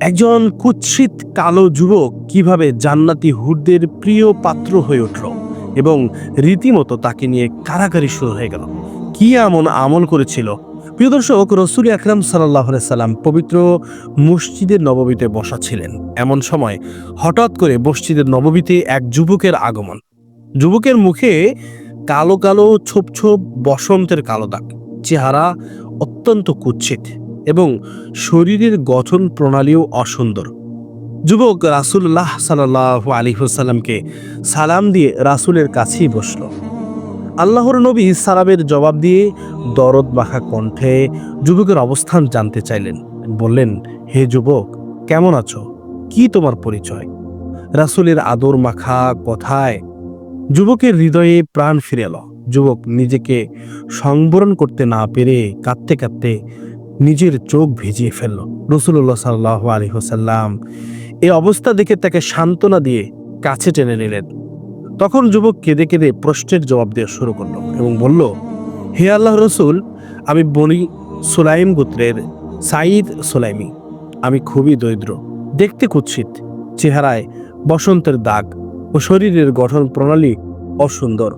একজন কুৎসিত কালো যুবক কীভাবে জান্নাতি হুরদের প্রিয় পাত্র হয়ে উঠল এবং রীতিমতো তাকে নিয়ে কারাকারি শুরু হয়ে গেল। কি এমন আমল করেছিল? প্রিয় দর্শক, রসুল আকরাম সাল্লাম পবিত্র মসজিদের নববীতে বসা ছিলেন। এমন সময় হঠাৎ করে মসজিদের নববীতে এক যুবকের আগমন। যুবকের মুখে কালো কালো ছোপ ছোপ বসন্তের কালো দাগ। চেহারা অত্যন্ত কুৎসিত। এবং শরীরের গঠন প্রণালীও অসুন্দর। যুবক রাসুল্লাহ সাল্লাহ আলী হুসাল্লামকে সালাম দিয়ে রাসুলের কাছেই বসল। আল্লাহর নবী সালামের জবাব দিয়ে দরদ মাখা কণ্ঠে যুবকের অবস্থান জানতে চাইলেন। বললেন, হে যুবক, কেমন আছো? কি তোমার পরিচয়? রাসুলের আদর মাখা কথায় যুবকের হৃদয়ে প্রাণ ফিরে এলো। যুবক নিজেকে সংবরণ করতে না পেরে কাঁদতে কাঁদতে নিজের চোখ ভিজিয়ে ফেলল। রসুল্লাহ সাল্লাহ আলী হোসাল্লাম এই অবস্থা দেখে তাকে সান্ত্বনা দিয়ে কাছে টেনে নিলেন। তখন যুবক কেঁদে কেঁদে প্রশ্নের জবাব দেওয়া শুরু করল এবং বলল, হে আল্লাহ রসুল, আমি বনি সুলাইম গোত্রের সাঈদ সুলাইমি। আমি খুবই দরিদ্র, দেখতে কুৎসিত, চেহারায় বসন্তের দাগ ও শরীরের গঠন প্রণালী অসুন্দর।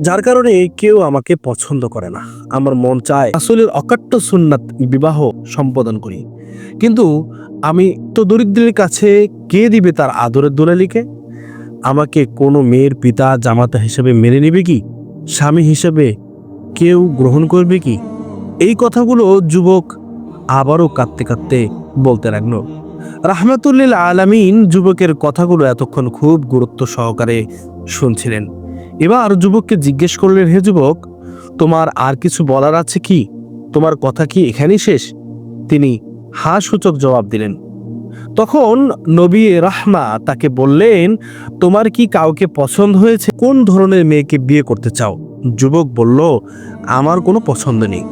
যার কারণে কেউ আমাকে পছন্দ করে না। আমার মন চায় আসলের অকাট্য সুন্নাত বিবাহ সম্পাদন করি। কিন্তু আমি তো দরিদ্রের কাছে কে দিবে তার আদরের দোলালিকে? আমাকে কোনো মেয়ের পিতা জামাতা হিসেবে মেনে নেবে কি? স্বামী হিসেবে কেউ গ্রহণ করবে কি? এই কথাগুলো যুবক আবারও কাঁদতে কাঁদতে বলতে লাগল। রাহমাতুল্লিল আলামিন যুবকের কথাগুলো এতক্ষণ খুব গুরুত্ব সহকারে শুনছিলেন। এবার যুবককে জিজ্ঞেস করলেন, হে যুবক, তোমার আর কিছু বলার আছে কি? তোমার কথা কি এখানেই শেষ? তিনি হা সূচক জবাব দিলেন। তখন নবী রাহমা তাকে বললেন, তোমার কি কাউকে পছন্দ হয়েছে? কোন ধরনের মেয়েকে বিয়ে করতে চাও? যুবক বলল, আমার কোনো পছন্দ নেই।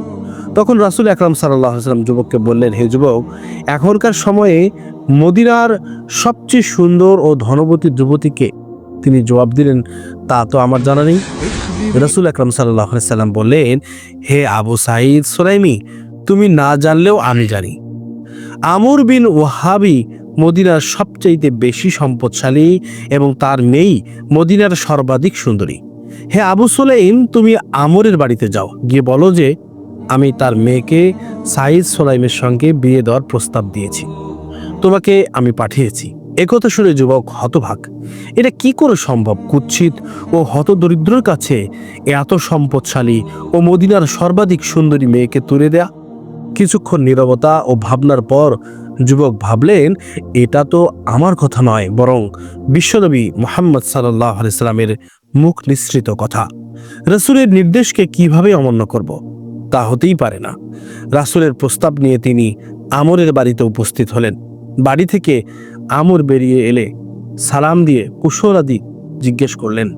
তখন রাসুল আকরাম সাল্লাহ সাল্লাম যুবককে বললেন, হে যুবক, এখনকার সময়ে মদিনার সবচেয়ে সুন্দর ও ধনবতী যুবতীকে তিনি জবাব দিলেন, তা তো আমার জানা নেই। রসুল আকরাম সাল্লাম বললেন, হে আবু সাইদ সোলাইমি, তুমি না জানলেও আমি জানি। আমর বিন ওয়াহাবি মদিনার সবচাইতে বেশি সম্পদশালী এবং তার মেয়েই মদিনার সর্বাধিক সুন্দরী। হে আবু সোলাইম, তুমি আমরের বাড়িতে যাও। গিয়ে বলো যে, আমি তার মেয়েকে সাইদ সোলাইমের সঙ্গে বিয়ে দেওয়ার প্রস্তাব দিয়েছি। তোমাকে আমি পাঠিয়েছি। একথা শুনে যুবক হতভাগ। এটা কি করে সম্ভব? কুৎসিত ও হতদরিদ্রর কাছে এত সম্পদশালী ও মদিনার সর্বাধিক সুন্দরী মেয়েকে তুলে দেয়া? কিছুক্ষণ নীরবতা ও ভাবনার পর যুবক ভাবলেন, এটা তো আমার কথা নয়, বরং বিশ্বনবী মোহাম্মদ সাল্লাহ আলাইস্লামের মুখ নিঃসৃত কথা। রসুলের নির্দেশকে কীভাবে অমান্য করব? তা হতেই পারে না। রাসুলের প্রস্তাব নিয়ে তিনি আমরের বাড়িতে উপস্থিত হলেন। বাড়ি থেকে আমর বেরিয়ে এলে সালাম দিয়ে কুশলাদি জিজ্ঞেস করলেন,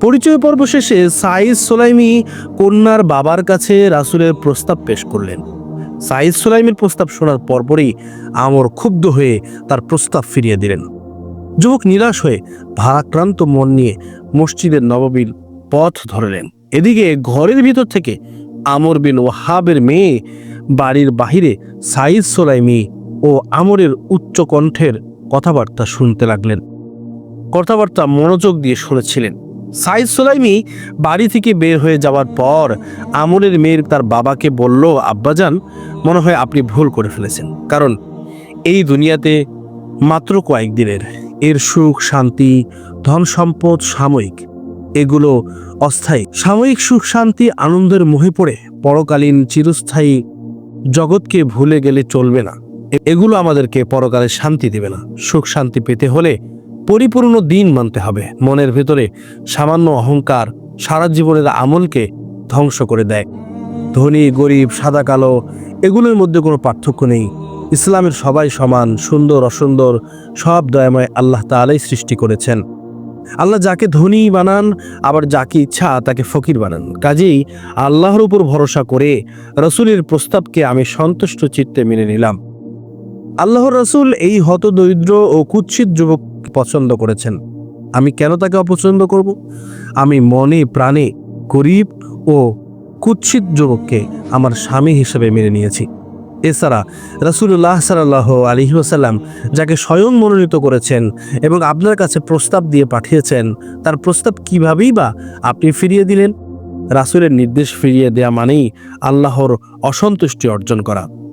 পরিচয় পর্ব শেষে সাইদ সোলাইমি কন্যার বাবার কাছে রাসুলের প্রস্তাব পেশ করলেন। সাইদ সোলাইমির প্রস্তাব শোনার পরপরই আমর ক্ষুব্ধ হয়ে তার প্রস্তাব ফিরিয়ে দিলেন। যুবক নিরাশ হয়ে ভারাক্রান্ত মন নিয়ে মসজিদের নববীর পথ ধরলেন। এদিকে ঘরের ভিতর থেকে আমর বিন ওয়াহাবের মেয়ে বাড়ির বাহিরে সাইদ সোলাইমি ও আমরের উচ্চ কণ্ঠের কথাবার্তা শুনতে লাগলেন। কথাবার্তা মনোযোগ দিয়ে শুনেছিলেন। সাইদ সোলাইমি বাড়ি থেকে বের হয়ে যাওয়ার পর আমরের মেয়ের তার বাবাকে বলল, আব্বাজান, মনে হয় আপনি ভুল করে ফেলেছেন। কারণ এই দুনিয়াতে মাত্র কয়েকদিনের এর সুখ, শান্তি, ধন সম্পদ, সাময়িক, এগুলো অস্থায়ী। সাময়িক সুখ, শান্তি, আনন্দের মোহে পড়ে। পরকালীন চিরস্থায়ী জগৎকে ভুলে গেলে চলবে না। এগুলো আমাদেরকে পরকালে শান্তি দেবে না। সুখ শান্তি পেতে হলে পরিপূর্ণ দিন মানতে হবে। মনের ভেতরে সামান্য অহংকার সারা জীবনের আমলকে ধ্বংস করে দেয়। ধনী, গরিব, সাদা, কালো, এগুলোর মধ্যে কোনো পার্থক্য নেই। ইসলামের সবাই সমান, সুন্দর, অসুন্দর, সব দয়াময় আল্লাহ তালাই সৃষ্টি করেছেন। আল্লাহ যাকে ধনী বানান, আবার যাকে ইচ্ছা তাকে ফকির বানান। কাজেই আল্লাহর উপর ভরসা করে রসুলের প্রস্তাবকে আমি সন্তুষ্ট চিত্তে মেনে নিলাম। আল্লাহর রসুল এই হতদরিদ্র ও কুৎসিত যুবক পছন্দ করেছেন। আমি কেন তাকে অপছন্দ করব? আমি মনে প্রাণে গরিব ও কুৎসিত যুবককে আমার স্বামী হিসেবে মেনে নিয়েছি। এছাড়া রাসুল্লাহ সাল্লাহ আলহি ওসাল্লাম যাকে স্বয়ং মনোনীত করেছেন এবং আপনার কাছে প্রস্তাব দিয়ে পাঠিয়েছেন, তার প্রস্তাব কিভাবেই বা আপনি ফিরিয়ে দিলেন? রাসুলের নির্দেশ ফিরিয়ে দেয়া মানেই আল্লাহর অসন্তুষ্টি অর্জন করা।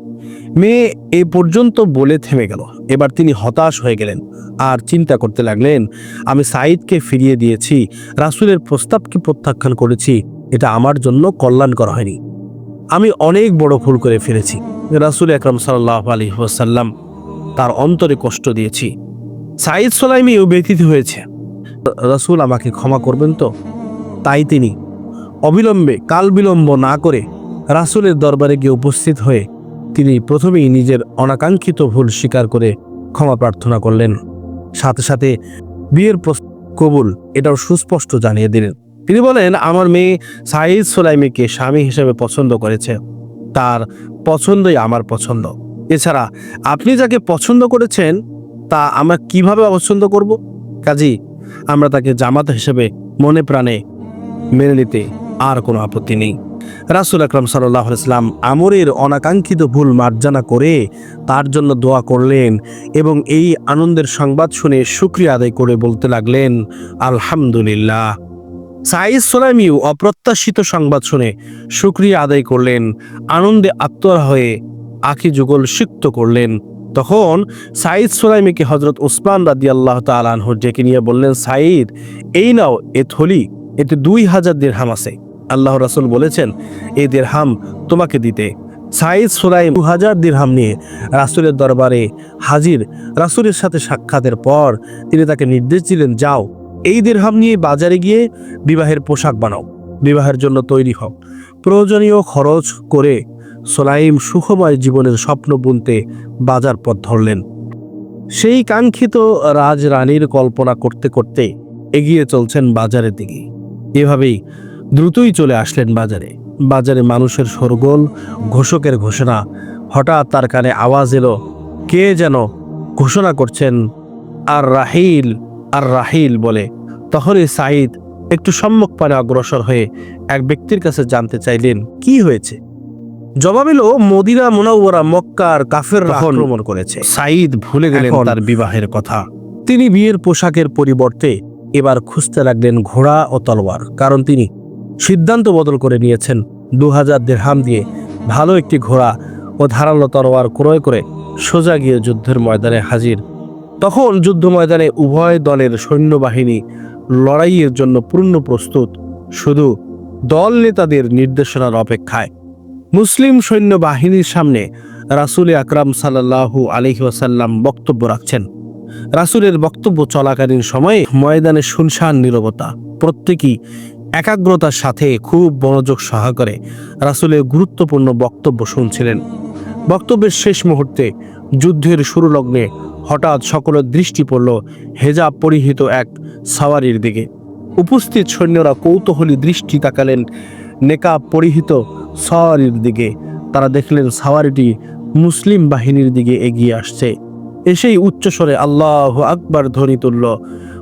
মেয়ে এ পর্যন্ত বলে থেমে গেল। এবার তিনি হতাশ হয়ে গেলেন আর চিন্তা করতে লাগলেন, আমি সাঈদকে ফিরিয়ে দিয়েছি, রাসুলের প্রস্তাবকে প্রত্যাখ্যান করেছি, এটা আমার জন্য কল্যাণ করা হয়নি। আমি অনেক বড় ভুল করে ফেলেছি, রাসুল আকরম সাল্লাহ আলী ওসাল্লাম তার অন্তরে কষ্ট দিয়েছি। সাঈদ সোলাইমিও ব্যথিত হয়েছে। রাসুল আমাকে ক্ষমা করবেন তো? তাই তিনি অবিলম্বে কাল বিলম্ব না করে রাসুলের দরবারে গিয়ে উপস্থিত হয়ে তিনি প্রথমেই নিজের অনাকাঙ্ক্ষিত ভুল স্বীকার করে ক্ষমা প্রার্থনা করলেন। সাথে সাথে বিয়ের কবুল, এটাও সুস্পষ্ট জানিয়ে দিলেন। তিনি বলেন, আমার মেয়ে সাইদ সোলাইমিকে স্বামী হিসেবে পছন্দ করেছে। তার পছন্দই আমার পছন্দ। এছাড়া আপনি যাকে পছন্দ করেছেন, তা আমরা কীভাবে অপছন্দ করব? কাজী, আমরা তাকে জামাত হিসেবে মনে প্রাণে মেনে নিতে আর কোনো আপত্তি নেই। রাসুল আকরম সাল্লাহ ইসলাম আমরের অনাকাঙ্ক্ষিত ভুল মার্জানা করে তার জন্য দোয়া করলেন এবং এই আনন্দের সংবাদ শুনে শুক্রিয়া আদায় করে বলতে লাগলেন, আলহামদুলিল্লাহ। সাইদ সোলামিও অপ্রত্যাশিত সংবাদ শুনে শুক্রিয়া আদায় করলেন, আনন্দে আত্মরা হয়ে আখি যুগল সিক্ত করলেন। তখন সাইদ সোলাইমিকে হজরত উসমান রাদি আল্লাহ তালাহ ডেকে নিয়ে বললেন সাইদ এই নাও, এ থলি, এতে দুই হাজার দেড়হাম আছে। আল্লাহ রাসুল বলেছেন এই দেড়হাম তোমাকে দিতে। সাইদ সোলাইম দু হাজার দিরহাম নিয়ে রাসুলের দরবারে হাজির। রাসুলের সাথে সাক্ষাতের পর তিনি তাকে নির্দেশ দিলেন, যাও, এই দেড়হাম নিয়ে বাজারে গিয়ে বিবাহের পোশাক বানাও, বিবাহের জন্য তৈরি হও। প্রয়োজনীয় খরচ করে সোলাইম সুখময় জীবনের স্বপ্ন বুনতে বাজার পথ ধরলেন। সেই কাঙ্ক্ষিত রাজরানীর কল্পনা করতে করতে এগিয়ে চলছেন বাজারের দিকে। এভাবেই দ্রুতই চলে আসলেন বাজারে। বাজারে মানুষের সরগোল ঘোষকের ঘোষণা। হঠাৎ তার কানে আওয়াজ এলো কে যেন ঘোষণা করছেন? আর রাহিল আর রাহিল বলে। তখনই সাঈদ একটু সম্মুখ পানে অগ্রসর হয়ে এক ব্যক্তির কাছে জানতে চাইলেন কি হয়েছে? জবাব এলো মদিনা মোনাউরা মক্কার কাফের আক্রমণ করেছে। সাঈদ ভুলে গেলেন তার বিবাহের কথা। তিনি বিয়ের পোশাকের পরিবর্তে এবার খুঁজতে লাগলেন ঘোড়া ও তলোয়ার। কারণ তিনি সিদ্ধান্ত বদল করে নিয়েছেন দু হাজার দেড়হাম দিয়ে ভালো একটি ঘোড়া ও ধারালো তরোয়ার ক্রয় করে সোজা গিয়ে যুদ্ধের ময়দানে হাজির। তখন যুদ্ধ ময়দানে উভয় দলের সৈন্যবাহিনী লড়াইয়ের জন্য পূর্ণ প্রস্তুত, শুধু দল নেতাদের নির্দেশনার অপেক্ষায়। মুসলিম সৈন্যবাহিনীর সামনে রাসুল আকরাম সাল্লাহু আলহি ওয়াসাল্লাম বক্তব্য রাখছেন। রাসুলের বক্তব্য চলাকালীন সময়ে ময়দানে শুনশান নীরবতা, প্রত্যেকেই একাগ্রতার সাথে খুব মনোযোগ সহকারে রাসুলের গুরুত্বপূর্ণ বক্তব্য শুনছিলেন। বক্তব্যের শেষ মুহূর্তে যুদ্ধের শুরু লগ্নে হঠাৎ সকলের দৃষ্টি পড়ল হেজাব পরিহিত এক সাওয়ারির দিকে। উপস্থিত সৈন্যরা কৌতূহলী দৃষ্টি তাকালেন নেকাব পরিহিত সাওয়ারির দিকে। তারা দেখলেন সাওয়ারিটি মুসলিম বাহিনীর দিকে এগিয়ে আসছে। এসেই উচ্চস্বরে আল্লাহ আকবার ধ্বনি তুলল।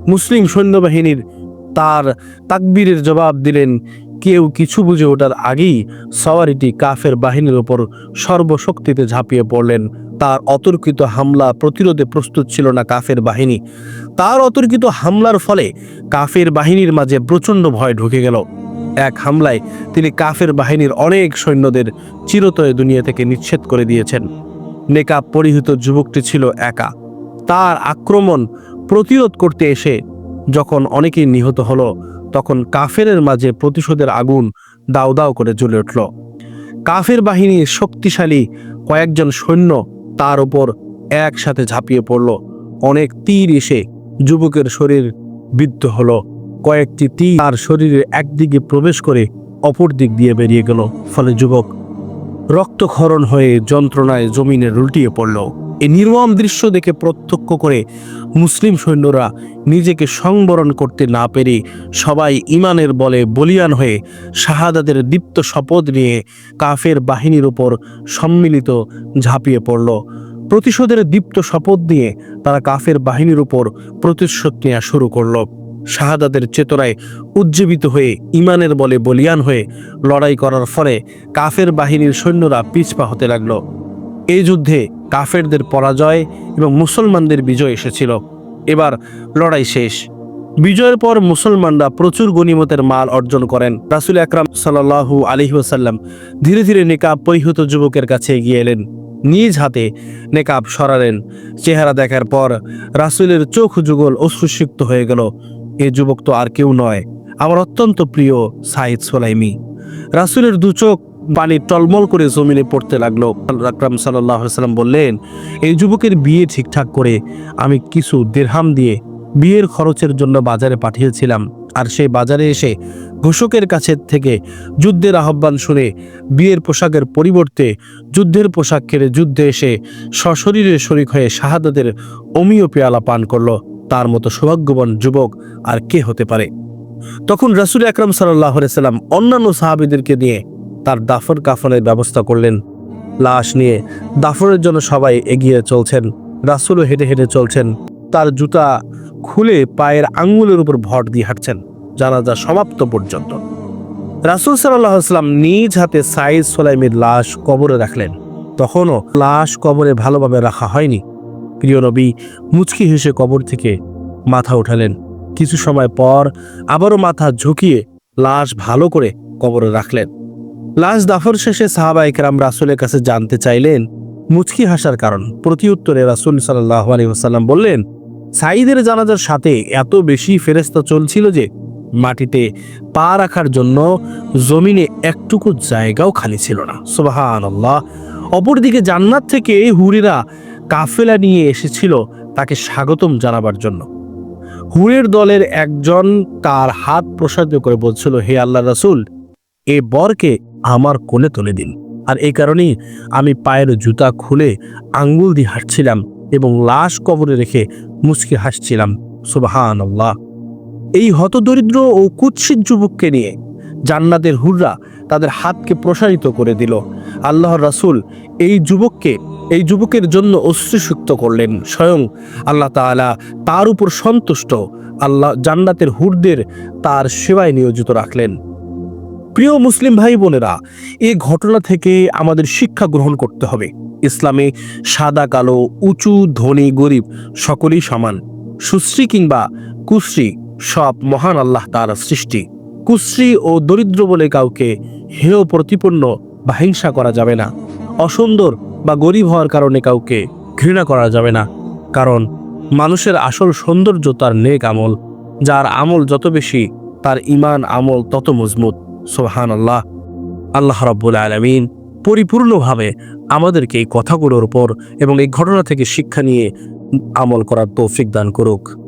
মুসলিম সৈন্যবাহিনীর তার তাকবীরের জবাব দিলেন, কেউ কিছু বুঝে ওঠার আগেই সওয়ারিটি কাফের বাহিনীর ওপর সর্বশক্তিতে ঝাঁপিয়ে পড়লেন। তার অতর্কিত হামলা প্রতিরোধে প্রস্তুত ছিল না কাফের বাহিনী। তার অতর্কিত হামলার ফলে কাফের বাহিনীর মাঝে প্রচণ্ড ভয় ঢুকে গেল। এক হামলায় তিনি কাফের বাহিনীর অনেক সৈন্যদের চিরতয় দুনিয়া থেকে নিচ্ছেদ করে দিয়েছেন। নেকাব পরিহিত যুবকটি ছিল একা। তার আক্রমণ প্রতিরোধ করতে এসে যখন অনেকেই নিহত হলো, তখন কাফেরের মাঝে প্রতিশোধের আগুন দাউ দাউ করে জ্বলে উঠল। কাফের বাহিনীর শক্তিশালী কয়েকজন সৈন্য তার উপর একসাথে ঝাঁপিয়ে পড়ল। অনেক তীর এসে যুবকের শরীর বিদ্ধ হলো। কয়েকটি তীর তার শরীরের একদিকে প্রবেশ করে অপর দিক দিয়ে বেরিয়ে গেল। ফলে যুবক রক্তক্ষরণ হয়ে যন্ত্রণায় জমিনে উল্টিয়ে পড়ল। এই নির্মম দৃশ্য দেখে প্রত্যক্ষ করে মুসলিম সৈন্যরা নিজেকে সংবরণ করতে না পেরে সবাই ইমানের বলে বলিয়ান হয়ে শাহাদাদের দীপ্ত শপথ নিয়ে কাফের বাহিনীর উপর সম্মিলিত ঝাঁপিয়ে পড়ল। প্রতিশোধের দীপ্ত শপথ নিয়ে তারা কাফের বাহিনীর উপর প্রতিশোধ নেওয়া শুরু করল। শাহাদাদের চেতনায় উজ্জীবিত হয়ে ইমানের বলে বলিয়ান হয়ে লড়াই করার ফলে কাফের বাহিনীর সৈন্যরা পিছপা হতে লাগল। এই যুদ্ধে কাফেরদের পরাজয় এবং মুসলমানদের বিজয় এসেছিল। এবার লড়াই শেষ। বিজয়ের পর মুসলমানরা প্রচুর গনিমতের মাল অর্জন করেন। রাসুল আকরাম সাল্লাহু আলহিহাসাল্লাম ধীরে ধীরে নেকাব পরিহত যুবকের কাছে এগিয়ে এলেন। নিজ হাতে নেকাব সরালেন। চেহারা দেখার পর রাসুলের চোখ যুগল অশ্রুসিক্ত হয়ে গেল। এ যুবক তো আর কেউ নয়। আমার অত্যন্ত প্রিয় সাইদ সোলাইমি। রাসুলের দু চোখ পানি টলমল করে জমিনে পড়তে লাগল। আকরাম সাল্লাম বললেন, এই যুবকের বিয়ে ঠিকঠাক করে আমি কিছু দেড়হাম দিয়ে বিয়ের খরচের জন্য বাজারে পাঠিয়েছিলাম। আর সেই বাজারে এসে ঘোষকের কাছে থেকে যুদ্ধের আহ্বান শুনে বিয়ের পোশাকের পরিবর্তে যুদ্ধের পোশাক কেড়ে যুদ্ধে এসে সশরীরে শরিক হয়ে শাহাদাতের অমীয় পেয়ালা পান করল। তার মতো সৌভাগ্যবান যুবক আর কে হতে পারে? তখন রাসুল আকরাম সাল্লাহ সাল্লাম অন্যান্য সাহাবিদেরকে নিয়ে তার দাফর কাফনের ব্যবস্থা করলেন। লাশ নিয়ে দাফনের জন্য সবাই এগিয়ে চলছেন। রাসুলও হেঁটে হেঁটে চলছেন। তার জুতা খুলে পায়ের আঙ্গুলের উপর ভর দিয়ে হাঁটছেন। জানাজা সমাপ্ত পর্যন্ত। রাসুল সাল্লাহ আসলাম নিজ হাতে সাইদ সোলাইমের লাশ কবরে রাখলেন। তখনও লাশ কবরে ভালোভাবে রাখা হয়নি। প্রিয় নবী, মুচকি হেসে কবর থেকে মাথা উঠালেন। কিছু সময় পর আবারও মাথা ঝুঁকিয়ে লাশ ভালো করে কবরে রাখলেন। লাশ দাফর শেষে সাহাবা একরাম রাসুলের কাছে জানতে চাইলেন, মুচকি হাসার কারণ। প্রতি উত্তরে রাসুল সাল্লাহ আলহিহাসাল্লাম বললেন সাইদের জানাজার সাথে এত বেশি ফেরেস্তা চলছিল যে, মাটিতে পা রাখার জন্য জমিনে একটুকু জায়গাও খালি ছিল না। সুবাহান আল্লাহ অপরদিকে জান্নাত থেকে হুরিরা কাফেলা নিয়ে এসেছিল তাকে স্বাগতম জানাবার জন্য। হুরের দলের একজন তার হাত প্রসারিত করে বলছিল, হে আল্লাহ রাসুল, এ বরকে আমার কোলে তুলে দিন। আর এই কারণেই আমি পায়ের জুতা খুলে আঙ্গুল দিয়ে হাঁটছিলাম এবং লাশ কবরে রেখে মুচকে হাসছিলাম। সুবাহান আল্লাহ এই হতদরিদ্র ও কুৎসিত যুবককে নিয়ে জান্নাতের হুররা তাদের হাতকে প্রসারিত করে দিল। আল্লাহর রাসূল এই যুবককে, এই যুবকের জন্য অশ্রুসুক্ত করলেন। স্বয়ং আল্লাহ তাআলা তার উপর সন্তুষ্ট আল্লাহ জান্নাতের হুরদের তার সেবায় নিয়োজিত রাখলেন। প্রিয় মুসলিম ভাই বোনেরা, এ ঘটনা থেকে আমাদের শিক্ষা গ্রহণ করতে হবে। ইসলামে সাদা, কালো, উঁচু, ধনী, গরিব সকলেই সমান। সুশ্রী কিংবা কুশ্রী সব মহান আল্লাহ তার সৃষ্টি। কুশ্রী ও দরিদ্র বলে কাউকে হেয়, প্রতিপন্ন বা হিংসা করা যাবে না। অসুন্দর বা গরিব হওয়ার কারণে কাউকে ঘৃণা করা যাবে না। কারণ মানুষের আসল সৌন্দর্য তার নেক আমল, যার আমল যত বেশি, তার ইমান আমল তত মজবুত। সোহান আল্লাহ আল্লাহ রব্বুল আলমিন পরিপূর্ণভাবে আমাদেরকে এই কথাগুলোর উপর এবং এই ঘটনা থেকে শিক্ষা নিয়ে আমল করার তৌফিক দান করুক।